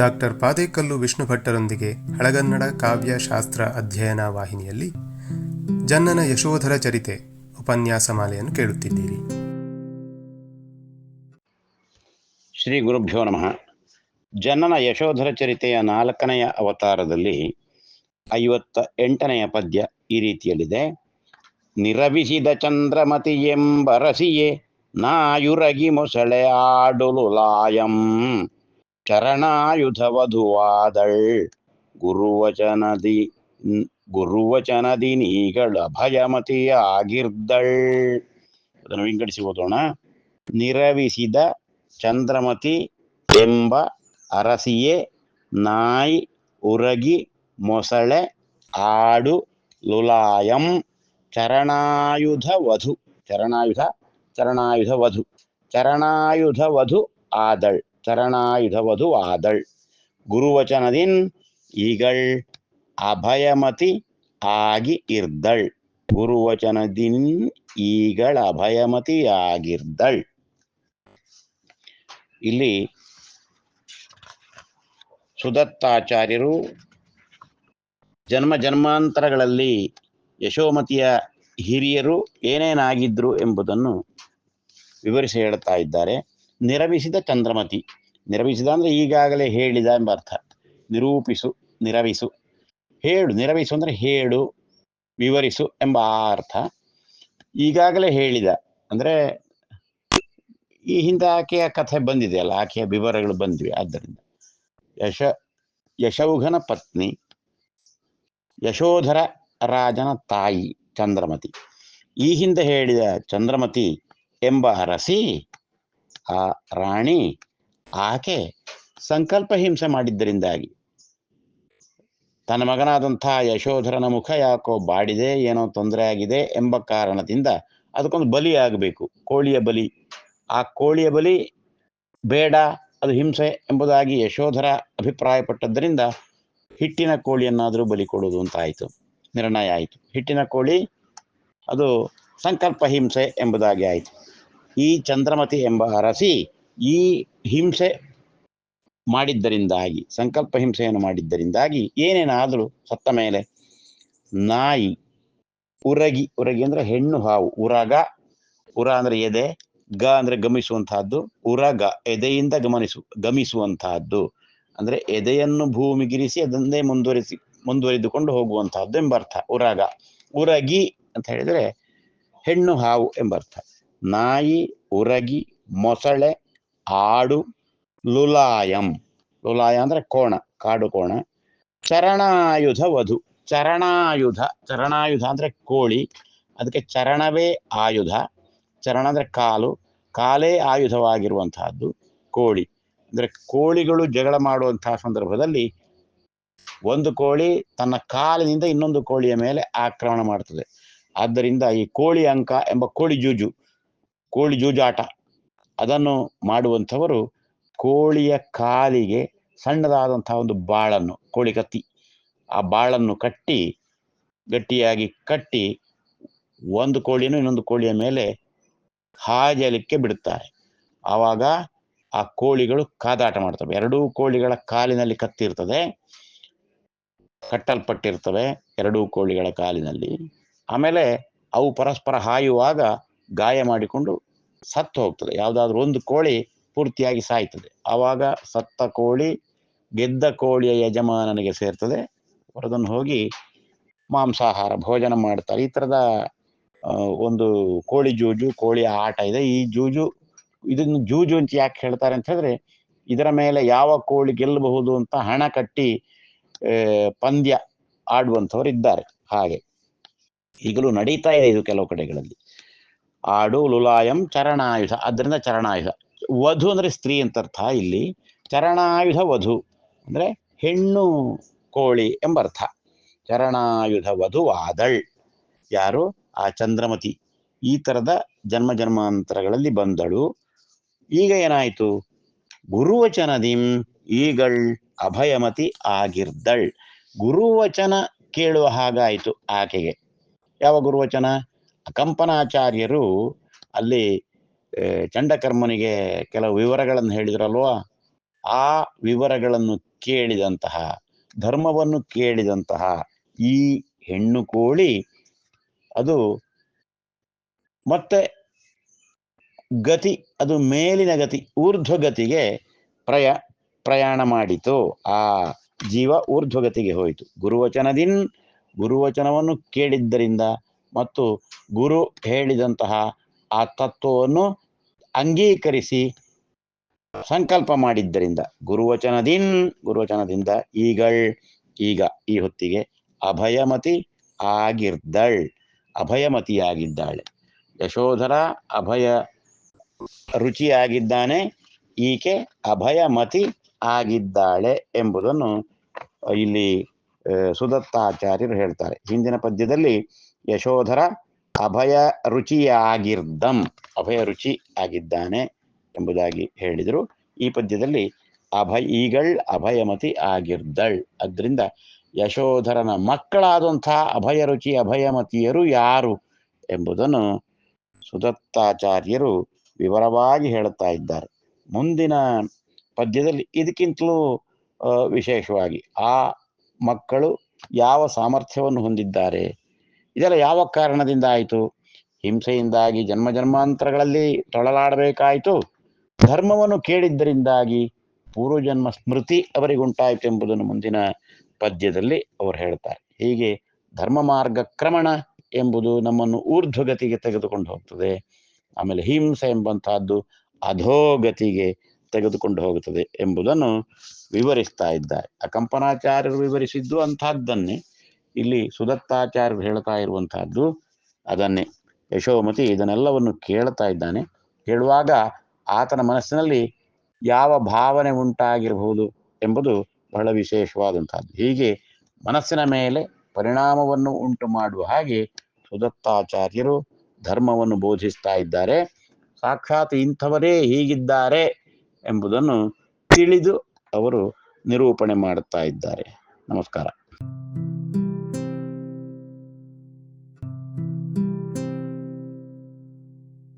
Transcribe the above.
Doctor Padekallu Vishnu ಭಟ್ಟರೊಂದಿಗೆ ಹಳಗನ್ನಡ ಕಾವ್ಯ ಶಾಸ್ತ್ರ ಅಧ್ಯಯನ ವಾಹಿನಿಯಲ್ಲಿ ಜನ್ನನ ಯಶೋಧರ ಚರಿತೆ ಉಪನ್ಯಾಸ ಮಾಲೆಯನ್ನು ಕೇಳುತ್ತಿದ್ದೀರಿ. ಶ್ರೀ ಗುರುಭ್ಯೋ ನಮಃ. ಜನನ ಯಶೋಧರ ಚರಿತೆಯ ನಾಲ್ಕನೆಯ ಅವತಾರದಲ್ಲಿ ಐವತ್ತ ಎಂಟನೆಯ ಪದ್ಯ ಈ ರೀತಿಯಲ್ಲಿದೆ. ನಿರವಿಸಿದ ಚಂದ್ರಮತಿ ಎಂಬ ರಸಿಯೇ, ನಾಯುರಗಿ ಮೊಸಳೆ ಆಡುಲು ಲಾಯಂ. ಚರಣಾಯುಧ ವಧುವಾದಳ್ ಗುರುವಚನದಿ ಗುರುವಚನದಿ ನೀಗಳ ಭಯಮತಿಯಾಗಿರ್ದಳ್ ಅದನ್ನು ವಿಂಗಡಿಸಿ ಓದೋಣ ನಿರವಿಸಿದ ಚಂದ್ರಮತಿ ಎಂಬ ಅರಸಿಯೇ, ನಾಯಿ, ಉರಗಿ, ಮೊಸಳೆ, ಆಡು, ಲುಲಾಯಂ ಚರಣಾಯುಧ ವಧು ಚರಣಾಯುಧ ಚರಣಾಯುಧ ವಧು ಚರಣಾಯುಧ ವಧು ಆದಳ್. ಚರಣಾಯುಧ ವಧು ಆದಳ್. ಗುರುವಚನದಿನ್ ಈಗಳ್ ಅಭಯಮತಿ ಆಗಿ ಇರ್ದಳ್. ಗುರುವಚನದಿನ್ ಈಗಳ ಅಭಯಮತಿ ಆಗಿರ್ದಳ್. ಇಲ್ಲಿ ಸುದತ್ತಾಚಾರ್ಯರು ಜನ್ಮ ಜನ್ಮಾಂತರಗಳಲ್ಲಿ ಯಶೋಮತಿಯ ಹಿರಿಯರು ಏನೇನಾಗಿದ್ರು ಎಂಬುದನ್ನು ವಿವರಿಸಿ ಹೇಳ್ತಾ ಇದ್ದಾರೆ. ನಿರವಿಸಿದ ಚಂದ್ರಮತಿ. ನಿರವಿಸಿದ ಅಂದ್ರೆ ಈಗಾಗಲೇ ಹೇಳಿದ ಎಂಬ ಅರ್ಥ. ನಿರೂಪಿಸು, ನಿರವಿಸು. ಹೇಳು, ನಿರವಿಸು ಅಂದ್ರೆ ಹೇಳು, ವಿವರಿಸು ಎಂಬ ಆ ಅರ್ಥ. ಈಗಾಗಲೇ ಹೇಳಿದ ಅಂದ್ರೆ ಈ ಹಿಂದೆ ಆಕೆಯ ಕಥೆ ಬಂದಿದೆ ಅಲ್ಲ ಆಕೆಯ ವಿವರಗಳು ಬಂದಿವೆ. ಆದ್ದರಿಂದ ಯಶ, ಯಶೌಘನ ಪತ್ನಿ, ಯಶೋಧರ ರಾಜನ ತಾಯಿ ಚಂದ್ರಮತಿ. ಈ ಹಿಂದೆ ಹೇಳಿದ ಚಂದ್ರಮತಿ ಎಂಬ ಅರಸಿ ಆ ರಾಣಿ ಆಕೆ ಸಂಕಲ್ಪ ಹಿಂಸೆ ಮಾಡಿದ್ದರಿಂದಾಗಿ. ತನ್ನ ಮಗನಾದಂಥ ಯಶೋಧರನ ಮುಖ ಯಾಕೋ ಬಾಡಿದೆ, ಏನೋ ತೊಂದರೆ ಆಗಿದೆ ಎಂಬ ಕಾರಣದಿಂದ ಅದಕ್ಕೊಂದು ಬಲಿ ಆಗಬೇಕು. ಕೋಳಿಯ ಬಲಿ. ಆ ಕೋಳಿಯ ಬಲಿ ಬೇಡ, ಅದು ಹಿಂಸೆ ಎಂಬುದಾಗಿ ಯಶೋಧರ ಅಭಿಪ್ರಾಯಪಟ್ಟದ್ದರಿಂದ ಹಿಟ್ಟಿನ ಕೋಳಿಯನ್ನಾದರೂ ಬಲಿ ಕೊಡುವುದು ಅಂತ ಆಯಿತು ನಿರ್ಣಯ ಆಯಿತು. ಹಿಟ್ಟಿನ ಕೋಳಿ, ಅದು ಸಂಕಲ್ಪ ಹಿಂಸೆ ಎಂಬುದಾಗಿ ಆಯಿತು. ಈ ಚಂದ್ರಮತಿ ಎಂಬ ಅರಸಿ ಈ ಹಿಂಸೆ ಮಾಡಿದ್ದರಿಂದಾಗಿ, ಸಂಕಲ್ಪ ಹಿಂಸೆಯನ್ನು ಮಾಡಿದ್ದರಿಂದಾಗಿ ಏನೇನಾದರೂ ಸತ್ತ ಮೇಲೆ ನಾಯಿ, ಉರಗಿ ಉರಗಿ ಅಂದ್ರೆ ಹೆಣ್ಣು ಹಾವು, ಉರಗ, ಉರ ಅಂದ್ರೆ ಎದೆ, ಗ ಅಂದ್ರೆ ಗಮಿಸುವಂತಹದ್ದು, ಉರಗ, ಎದೆಯಿಂದ ಗಮನಿಸು, ಗಮಿಸುವಂತಹದ್ದು ಅಂದ್ರೆ ಎದೆಯನ್ನು ಭೂಮಿಗಿರಿಸಿ ಅದನ್ನೇ ಮುಂದುವರಿಸಿ, ಮುಂದುವರಿದುಕೊಂಡು ಹೋಗುವಂತಹದ್ದು ಎಂಬರ್ಥ. ಉರಗ, ಉರಗಿ ಅಂತ ಹೇಳಿದ್ರೆ ಹೆಣ್ಣು ಹಾವು ಎಂಬರ್ಥ. ನಾಯಿ, ಉರಗಿ, ಮೊಸಳೆ, ಆಡು, ಲುಲಾಯಂ. ಲುಲಾಯ ಅಂದ್ರೆ ಕೋಣ, ಕಾಡು ಕೋಣ. ಚರಣಾಯುಧ ವಧು. ಚರಣಾಯುಧ ಚರಣಾಯುಧ ಅಂದ್ರೆ ಕೋಳಿ. ಅದಕ್ಕೆ ಚರಣವೇ ಆಯುಧ. ಚರಣ ಅಂದ್ರೆ ಕಾಲು. ಕಾಲೇ ಆಯುಧವಾಗಿರುವಂತಹದ್ದು ಕೋಳಿ. ಅಂದ್ರೆ ಕೋಳಿಗಳು ಜಗಳ ಮಾಡುವಂತಹ ಸಂದರ್ಭದಲ್ಲಿ ಒಂದು ಕೋಳಿ ತನ್ನ ಕಾಲಿನಿಂದ ಇನ್ನೊಂದು ಕೋಳಿಯ ಮೇಲೆ ಆಕ್ರಮಣ ಮಾಡ್ತದೆ. ಆದ್ದರಿಂದ ಈ ಕೋಳಿ ಅಂಕ ಎಂಬ ಕೋಳಿ ಜೂಜು ಕೋಳಿ ಜೂಜಾಟ. ಅದನ್ನು ಮಾಡುವಂಥವರು ಕೋಳಿಯ ಕಾಲಿಗೆ ಸಣ್ಣದಾದಂಥ ಒಂದು ಬಾಳನ್ನು, ಕೋಳಿ ಕತ್ತಿ, ಆ ಬಾಳನ್ನು ಕಟ್ಟಿ, ಗಟ್ಟಿಯಾಗಿ ಕಟ್ಟಿ ಒಂದು ಕೋಳಿಯನ್ನು ಇನ್ನೊಂದು ಕೋಳಿಯ ಮೇಲೆ ಹಾಜಲಿಕ್ಕೆ ಬಿಡುತ್ತಾರೆ. ಆವಾಗ ಆ ಕೋಳಿಗಳು ಕಾದಾಟ ಮಾಡ್ತವೆ. ಎರಡೂ ಕೋಳಿಗಳ ಕಾಲಿನಲ್ಲಿ ಕತ್ತಿರ್ತದೆ ಕಟ್ಟಲ್ಪಟ್ಟಿರ್ತವೆ ಎರಡೂ ಕೋಳಿಗಳ ಕಾಲಿನಲ್ಲಿ. ಆಮೇಲೆ ಅವು ಪರಸ್ಪರ ಹಾಯುವಾಗ ಗಾಯ ಮಾಡಿಕೊಂಡು ಸತ್ತು ಹೋಗ್ತದೆ. ಯಾವುದಾದ್ರೂ ಒಂದು ಕೋಳಿ ಪೂರ್ತಿಯಾಗಿ ಸಾಯ್ತದೆ. ಆವಾಗ ಸತ್ತ ಕೋಳಿ ಗೆದ್ದ ಕೋಳಿಯ ಯಜಮಾನನಿಗೆ ಸೇರ್ತದೆ. ಹೊರದನ್ನು ಹೋಗಿ ಮಾಂಸಾಹಾರ ಭೋಜನ ಮಾಡ್ತಾರೆ. ಈ ಥರದ ಒಂದು ಕೋಳಿ ಜೂಜು, ಕೋಳಿಯ ಆಟ ಇದೆ. ಈ ಜೂಜು, ಇದನ್ನು ಜೂಜು ಅಂತ ಯಾಕೆ ಹೇಳ್ತಾರೆ ಅಂತ ಹೇಳಿದ್ರೆ, ಇದರ ಮೇಲೆ ಯಾವ ಕೋಳಿ ಗೆಲ್ಲಬಹುದು ಅಂತ ಹಣ ಕಟ್ಟಿ ಪಂದ್ಯ ಆಡುವಂಥವ್ರು ಇದ್ದಾರೆ. ಹಾಗೆ ಈಗಲೂ ನಡೀತಾ ಇದೆ ಇದು ಕೆಲವು ಕಡೆಗಳಲ್ಲಿ. ಆಡು ಲುಲಾಯಂ ಚರಣಾಯುಧ. ಅದರಿಂದ ಚರಣಾಯುಧ. ವಧು ಅಂದರೆ ಸ್ತ್ರೀ ಅಂತ ಅರ್ಥ ಇಲ್ಲಿ. ಚರಣಾಯುಧ ವಧು ಅಂದರೆ ಹೆಣ್ಣು ಕೋಳಿ ಎಂಬರ್ಥ ಚರಣಾಯುಧ ವಧು ಆದಳ್ ಯಾರು? ಆ ಚಂದ್ರಮತಿ. ಈ ಥರದ ಜನ್ಮ ಜನ್ಮಾಂತರಗಳಲ್ಲಿ ಬಂದಳು. ಈಗ ಏನಾಯ್ತು? ಗುರುವಚನದಿಂ ಈಗಳ್ ಅಭಯಮತಿ ಆಗಿರ್ದಳ್. ಗುರುವಚನ ಕೇಳುವ ಹಾಗಾಯಿತು ಆಕೆಗೆ. ಯಾವ ಗುರುವಚನ? ಕಂಪನಾಚಾರ್ಯರು ಅಲ್ಲಿ ಚಂಡಕರ್ಮನಿಗೆ ಕೆಲವು ವಿವರಗಳನ್ನು ಹೇಳಿದ್ರಲ್ವ? ಆ ವಿವರಗಳನ್ನು ಕೇಳಿದಂತಹ, ಧರ್ಮವನ್ನು ಕೇಳಿದಂತಹ ಈ ಹೆಣ್ಣು ಕೋಳಿ ಅದು ಮತ್ತೆ ಗತಿ, ಅದು ಮೇಲಿನ ಗತಿ, ಊರ್ಧ್ವಗತಿಗೆ ಪ್ರಯ, ಪ್ರಯಾಣ ಮಾಡಿತು. ಆ ಜೀವ ಊರ್ಧ್ವಗತಿಗೆ ಹೋಯಿತು. ಗುರುವಚನದಿನ್ ಗುರುವಚನವನ್ನು ಕೇಳಿದ್ದರಿಂದ ಮತ್ತು ಗುರು ಹೇಳಿದಂತಹ ಆ ತತ್ವವನ್ನು ಅಂಗೀಕರಿಸಿ ಸಂಕಲ್ಪ ಮಾಡಿದ್ದರಿಂದ ಗುರುವಚನದಿನ್, ಗುರುವಚನದಿಂದ ಈಗಳ್, ಈಗ ಈ ಹೊತ್ತಿಗೆ ಅಭಯಮತಿ ಆಗಿರ್ದಳ್, ಅಭಯಮತಿಯಾಗಿದ್ದಾಳೆ. ಯಶೋಧರ ಅಭಯ ರುಚಿಯಾಗಿದ್ದಾನೆ, ಈಕೆ ಅಭಯಮತಿ ಆಗಿದ್ದಾಳೆ ಎಂಬುದನ್ನು ಇಲ್ಲಿ ಸುದತ್ತಾಚಾರ್ಯರು ಹೇಳ್ತಾರೆ. ಹಿಂದಿನ ಪದ್ಯದಲ್ಲಿ ಯಶೋಧರ ಅಭಯ ರುಚಿಯಾಗಿರ್ದಂ, ಅಭಯ ರುಚಿ ಆಗಿದ್ದಾನೆ ಎಂಬುದಾಗಿ ಹೇಳಿದರು. ಈ ಪದ್ಯದಲ್ಲಿ ಅಭಯ ಈಗಳ್ ಅಭಯಮತಿ ಆಗಿರ್ದಳ್. ಅದರಿಂದ ಯಶೋಧರನ ಮಕ್ಕಳಾದಂಥ ಅಭಯ ರುಚಿ ಅಭಯಮತಿಯರು ಯಾರು ಎಂಬುದನ್ನು ಸುದತ್ತಾಚಾರ್ಯರು ವಿವರವಾಗಿ ಹೇಳುತ್ತಾ ಇದ್ದಾರೆ. ಮುಂದಿನ ಪದ್ಯದಲ್ಲಿ ಇದಕ್ಕಿಂತಲೂ ವಿಶೇಷವಾಗಿ ಆ ಮಕ್ಕಳು ಯಾವ ಸಾಮರ್ಥ್ಯವನ್ನು ಹೊಂದಿದ್ದಾರೆ ಇದೆಲ್ಲ ಯಾವ ಕಾರಣದಿಂದ ಆಯಿತು ಹಿಂಸೆಯಿಂದಾಗಿ ಜನ್ಮ ಜನ್ಮಾಂತರಗಳಲ್ಲಿ ತೊಳಲಾಡಬೇಕಾಯಿತು. ಧರ್ಮವನ್ನು ಕೇಳಿದ್ದರಿಂದಾಗಿ ಪೂರ್ವಜನ್ಮ ಸ್ಮೃತಿ ಅವರಿಗುಂಟಾಯಿತು ಎಂಬುದನ್ನು ಮುಂದಿನ ಪದ್ಯದಲ್ಲಿ ಅವರು ಹೇಳ್ತಾರೆ ಹೀಗೆ ಧರ್ಮ ಮಾರ್ಗ ಕ್ರಮಣ ಎಂಬುದು ನಮ್ಮನ್ನು ಊರ್ಧ್ವಗತಿಗೆ ತೆಗೆದುಕೊಂಡು ಹೋಗ್ತದೆ. ಆಮೇಲೆ ಹಿಂಸೆ ಎಂಬಂತಹದ್ದು ಅಧೋಗತಿಗೆ ತೆಗೆದುಕೊಂಡು ಹೋಗುತ್ತದೆ ಎಂಬುದನ್ನು ವಿವರಿಸ್ತಾ ಇದ್ದಾರೆ. ಅಕಂಪನಾಚಾರ್ಯರು ಕಂಪನಾಚಾರ್ಯರು ವಿವರಿಸಿದ್ದು ಅಂತಹದ್ದನ್ನೇ ಇಲ್ಲಿ ಸುದತ್ತಾಚಾರ್ಯರು ಹೇಳ್ತಾ ಇರುವಂತಹದ್ದು ಅದನ್ನೇ. ಯಶೋಮತಿ ಇದನ್ನೆಲ್ಲವನ್ನು ಕೇಳ್ತಾ ಇದ್ದಾನೆ. ಹೇಳುವಾಗ ಆತನ ಮನಸ್ಸಿನಲ್ಲಿ ಯಾವ ಭಾವನೆ ಉಂಟಾಗಿರಬಹುದು ಎಂಬುದು ಬಹಳ ವಿಶೇಷವಾದಂತಹದ್ದು ಹೀಗೆ ಮನಸ್ಸಿನ ಮೇಲೆ ಪರಿಣಾಮವನ್ನು ಉಂಟು ಮಾಡುವ ಹಾಗೆ ಸುದತ್ತಾಚಾರ್ಯರು ಧರ್ಮವನ್ನು ಬೋಧಿಸ್ತಾ ಇದ್ದಾರೆ. ಸಾಕ್ಷಾತ್ ಇಂಥವರೇ ಹೀಗಿದ್ದಾರೆ ಎಂಬುದನ್ನು ತಿಳಿದು ಅವರು ನಿರೂಪಣೆ ಮಾಡುತ್ತಾ ಇದ್ದಾರೆ. ನಮಸ್ಕಾರ.